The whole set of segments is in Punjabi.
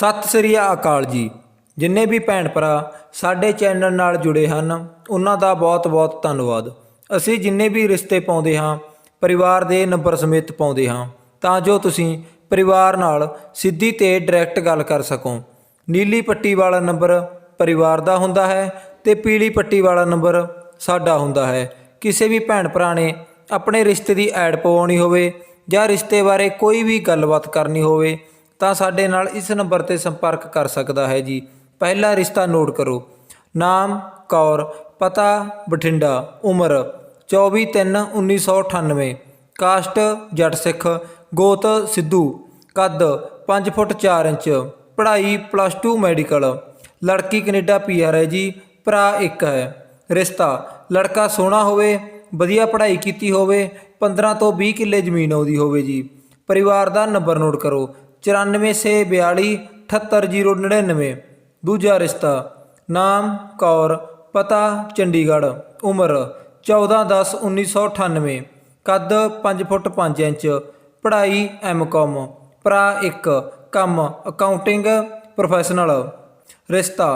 ਸਤਿ ਸ੍ਰੀ ਅਕਾਲ ਜੀ। ਜਿੰਨੇ ਵੀ ਭੈਣ ਭਰਾ ਸਾਡੇ ਚੈਨਲ ਨਾਲ ਜੁੜੇ ਹਨ, ਉਹਨਾਂ ਦਾ ਬਹੁਤ-ਬਹੁਤ ਧੰਨਵਾਦ। ਅਸੀਂ ਜਿੰਨੇ ਵੀ ਰਿਸ਼ਤੇ ਪਾਉਂਦੇ ਹਾਂ, ਪਰਿਵਾਰ ਦੇ ਨੰਬਰ ਸਮੇਤ ਪਾਉਂਦੇ ਹਾਂ, ਤਾਂ ਜੋ ਤੁਸੀਂ ਪਰਿਵਾਰ ਨਾਲ ਸਿੱਧੀ ਤੇ ਡਾਇਰੈਕਟ ਗੱਲ ਕਰ ਸਕੋ। ਨੀਲੀ ਪੱਟੀ ਵਾਲਾ ਨੰਬਰ ਪਰਿਵਾਰ ਦਾ ਹੁੰਦਾ ਹੈ ਤੇ ਪੀਲੀ ਪੱਟੀ ਵਾਲਾ ਨੰਬਰ ਸਾਡਾ ਹੁੰਦਾ ਹੈ। ਕਿਸੇ ਵੀ ਭੈਣ ਭਰਾ ਨੇ ਆਪਣੇ ਰਿਸ਼ਤੇ ਦੀ ਐਡ ਪਵਾਉਣੀ ਹੋਵੇ ਜਾਂ ਰਿਸ਼ਤੇ ਬਾਰੇ ਕੋਈ ਵੀ ਗੱਲਬਾਤ ਕਰਨੀ ਹੋਵੇ ਤਾਂ ਸਾਡੇ ਨਾਲ ਇਸ ਨੰਬਰ ਤੇ ਸੰਪਰਕ ਕਰ ਸਕਦਾ ਹੈ ਜੀ। ਪਹਿਲਾ ਰਿਸ਼ਤਾ ਨੋਟ ਕਰੋ। ਨਾਮ, ਕੌਰ, ਪਤਾ, ਬਠਿੰਡਾ, ਉਮਰ 24/3/1998 ਕਾਸਟ, ਜੱਟ ਸਿੱਖ, ਗੋਤ, ਸਿੱਧੂ। ਕੱਦ 5 ਫੁੱਟ 4 ਇੰਚ। ਪੜ੍ਹਾਈ ਪਲੱਸ 2 ਮੈਡੀਕਲ ਲੜਕੀ ਕੈਨੇਡਾ ਪੀਆਰ ਹੈ ਜੀ। ਭਰਾ ਇੱਕ ਹੈ। ਰਿਸ਼ਤਾ, ਲੜਕਾ ਸੋਹਣਾ ਹੋਵੇ, ਵਧੀਆ ਪੜ੍ਹਾਈ ਕੀਤੀ ਹੋਵੇ 15 ਤੋਂ 20 ਕਿੱਲੇ ਜ਼ਮੀਨ ਆਉਂਦੀ ਹੋਵੇ ਜੀ। ਪਰਿਵਾਰ ਦਾ ਨੰਬਰ ਨੋਟ ਕਰੋ। 9442 78099 ਦੂਜਾ ਰਿਸ਼ਤਾ, ਨਾਮ ਕੌਰ, ਪਤਾ ਚੰਡੀਗੜ੍ਹ, ਉਮਰ 14/10/1998 ਕੱਦ 5 ਫੁੱਟ 5 ਇੰਚ, ਪੜ੍ਹਾਈ ਐਮਕਾਮ ਭਰਾ 1 ਕੰਮ ਅਕਾਊਂਟਿੰਗ ਪ੍ਰੋਫੈਸ਼ਨਲ। ਰਿਸ਼ਤਾ,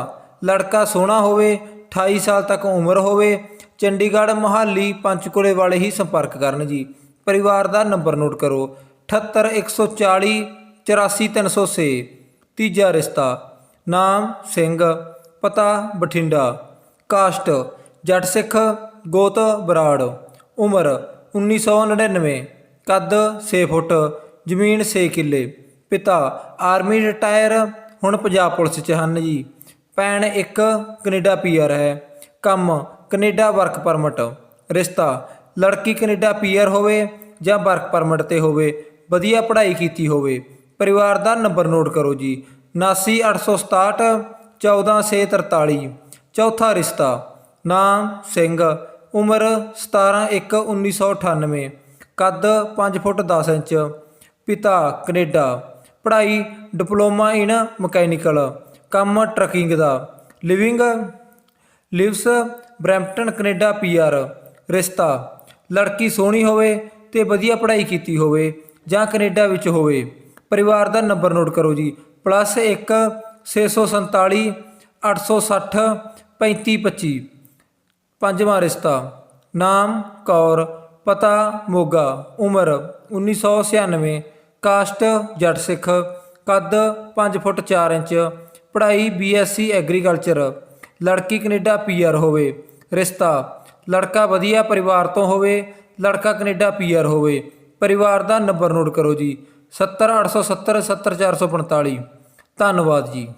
ਲੜਕਾ ਸੋਹਣਾ ਹੋਵੇ 28 ਸਾਲ ਤੱਕ ਉਮਰ ਹੋਵੇ, ਚੰਡੀਗੜ੍ਹ ਮੋਹਾਲੀ ਪੰਚਕੁਲੇ ਵਾਲੇ ਹੀ ਸੰਪਰਕ ਕਰਨ ਜੀ। ਪਰਿਵਾਰ ਦਾ ਨੰਬਰ ਨੋਟ ਕਰੋ 78140 84306 ਤੀਜਾ ਰਿਸ਼ਤਾ, ਨਾਮ ਸਿੰਘ, ਪਤਾ ਬਠਿੰਡਾ, ਕਾਸਟ, ਜੱਟ ਸਿੱਖ, ਗੋਤ ਬਰਾੜ, ਉਮਰ 1999 ਕੱਦ 6 ਫੁੱਟ, ਜ਼ਮੀਨ 6 ਕਿੱਲੇ, ਪਿਤਾ ਆਰਮੀ ਰਿਟਾਇਰ, ਹੁਣ ਪੰਜਾਬ ਪੁਲਿਸ 'ਚ ਹਨ ਜੀ, ਭੈਣ ਇੱਕ ਕੈਨੇਡਾ ਪੀਆਰ ਹੈ, ਕੰਮ ਕੈਨੇਡਾ ਵਰਕ ਪਰਮਿਟ, ਰਿਸ਼ਤਾ ਲੜਕੀ ਕੈਨੇਡਾ ਪੀਆਰ ਹੋਵੇ ਜਾਂ ਵਰਕ ਪਰਮਿਟ ਤੇ ਹੋਵੇ, ਵਧੀਆ ਪੜ੍ਹਾਈ ਕੀਤੀ ਹੋਵੇ ਪਰਿਵਾਰ ਦਾ ਨੰਬਰ ਨੋਟ ਕਰੋ ਜੀ। 79867 14643 ਚੌਥਾ ਰਿਸ਼ਤਾ, ਨਾਮ ਸਿੰਘ, ਉਮਰ 17/1/1998 ਕੱਦ 5 ਫੁੱਟ 10 ਇੰਚ, ਪਿਤਾ ਕੈਨੇਡਾ, ਪੜ੍ਹਾਈ ਡਿਪਲੋਮਾ ਇਨ ਮਕੈਨੀਕਲ, ਕੰਮ ਟਰੱਕਿੰਗ ਦਾ, living lives Brampton, Canada PR ਰਿਸ਼ਤਾ, ਲੜਕੀ ਸੋਹਣੀ ਹੋਵੇ ਤੇ ਵਧੀਆ ਪੜ੍ਹਾਈ ਕੀਤੀ ਹੋਵੇ ਜਾਂ ਕੈਨੇਡਾ ਵਿੱਚ ਹੋਵੇ। ਪਰਿਵਾਰ ਦਾ ਨੰਬਰ ਨੋਟ ਕਰੋ ਜੀ। ਪਲੱਸ 1 647 860 3525 ਪੰਜਵਾਂ ਰਿਸ਼ਤਾ, ਨਾਮ ਕੌਰ, ਪਤਾ ਮੋਗਾ, ਉਮਰ 1996 ਕਾਸਟ ਜੱਟ ਸਿੱਖ, ਕੱਦ 5 ਫੁੱਟ 4 ਇੰਚ, ਪੜ੍ਹਾਈ ਬੀਐਸਸੀ ਐਗਰੀਕਲਚਰ ਲੜਕੀ ਕੈਨੇਡਾ ਪੀਆਰ ਹੋਵੇ। ਰਿਸ਼ਤਾ, ਲੜਕਾ ਵਧੀਆ ਪਰਿਵਾਰ ਤੋਂ ਹੋਵੇ, ਲੜਕਾ ਕੈਨੇਡਾ ਪੀਆਰ ਹੋਵੇ। ਪਰਿਵਾਰ ਦਾ ਨੰਬਰ ਨੋਟ ਕਰੋ ਜੀ। 70870 70445 ਧੰਨਵਾਦ ਜੀ।